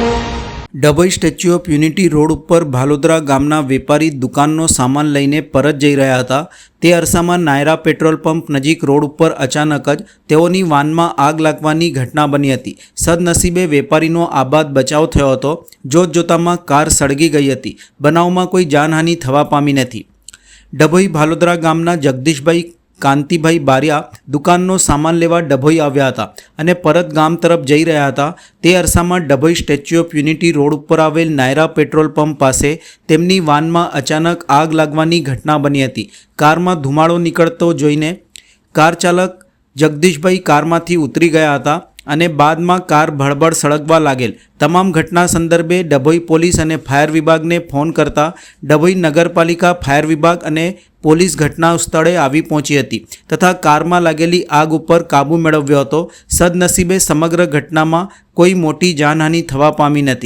Dabhoi Statue of Unity road ઉપર ભાલોદરા ગામના વેપારી દુકાનનો સામાન લઈને પરત જઈ રહ્યા હતા. તે અરસામાં નાયરા પેટ્રોલ પંપ નજીક રોડ ઉપર અચાનક જ તેઓની વાનમાં આગ લાગવાની ઘટના બની હતી. સદનસીબે વેપારીનો આબાદ બચાવ થયો હતો. જોતજોતામાં કાર સળગી ગઈ હતી. બનાવમાં કોઈ જાનહાનિ થવા પામી નથી. ડભોઈ ભાલોદરા ગામના જગદીશભાઈ કાંતિભાઈ બારિયા દુકાનનો સામાન લેવા ડભોઈ આવ્યા હતા અને પરત ગામ તરફ જઈ રહ્યા હતા. તે અરસામાં Dabhoi Statue of Unity road ઉપર આવેલ નાયરા પેટ્રોલ પંપ પાસે તેમની વાનમાં અચાનક આગ લાગવાની ઘટના બની હતી. કારમાં ધુમાડો નીકળતો જોઈને કાર ચાલક જગદીશભાઈ કારમાંથી ઉતરી ગયા હતા. અને બાદમાં કાર ભળભળ સળગવા લાગેલ. તમામ ઘટના સંદર્ભે ડભોઈ પોલીસ અને ફાયર વિભાગને ફોન કરતા ડભોઈ નગરપાલિકા, ફાયર વિભાગ અને પોલીસ ઘટના સ્થળે આવી પહોંચી હતી તથા કારમાં લાગેલી આગ ઉપર કાબૂ મેળવ્યો હતો. સદનસીબે સમગ્ર ઘટનામાં કોઈ મોટી જાનહાનિ થવા પામી નથી.